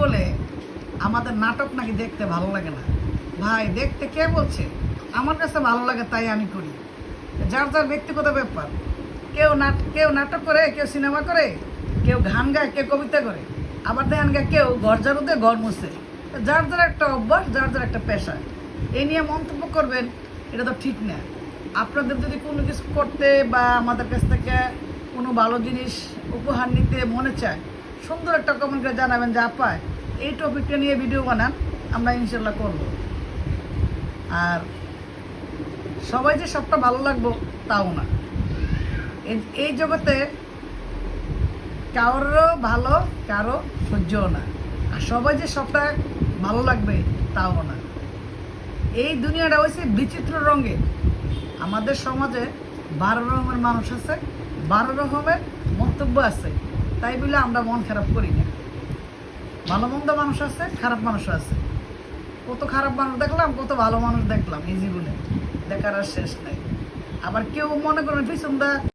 বলে আমাদের নাটক নাকি দেখতে ভালো লাগে না। ভাই, দেখতে কে বলছে? আমার কাছে ভালো লাগে, তাই আমি করি। যার যার ব্যক্তিগত ব্যাপার। কেউ নাট, কেউ নাটক করে, কেউ সিনেমা করে, কেউ গান গায়, কেউ কবিতা করে। আবার দেখেন গা কেউ ঘর ঝাড়ু দিয়ে ঘর মুছে। যার যার একটা অভ্যাস, যার যার একটা পেশা। এই নিয়ে মন্তব্য করবেন, এটা তো ঠিক না। আপনাদের যদি কোনো কিছু করতে বা আমাদের কাছ থেকে কোনো ভালো জিনিস উপহার নিতে মনে চায় সুন্দর একটা কমেন্ট করে জানাবেন যা পায় এই টপিকটা নিয়ে ভিডিও বানান, আমরা ইনশাল্লাহ করব। আর সবাই যে সবটা ভালো লাগবো, তাও না। এই- জগতে কারোরও ভালো, কারও সহ্যও না। আর সবাই যে সবটা ভালো লাগবে, তাও না। এই দুনিয়াটা হয়েছে বিচিত্র রঙের। আমাদের সমাজে বারো রকমের মানুষ আছে, বারো রকমের মন্তব্য আছে। তাই বলে আমরা মন খারাপ করি না। ভালো মন্দ মানুষ আছে, খারাপ মানুষ আছে। কত খারাপ মানুষ দেখলাম, কত ভালো মানুষ দেখলাম এই জীবনে। দেখার আর শেষ নাই। আবার কেউ মনে করেন পিছনটা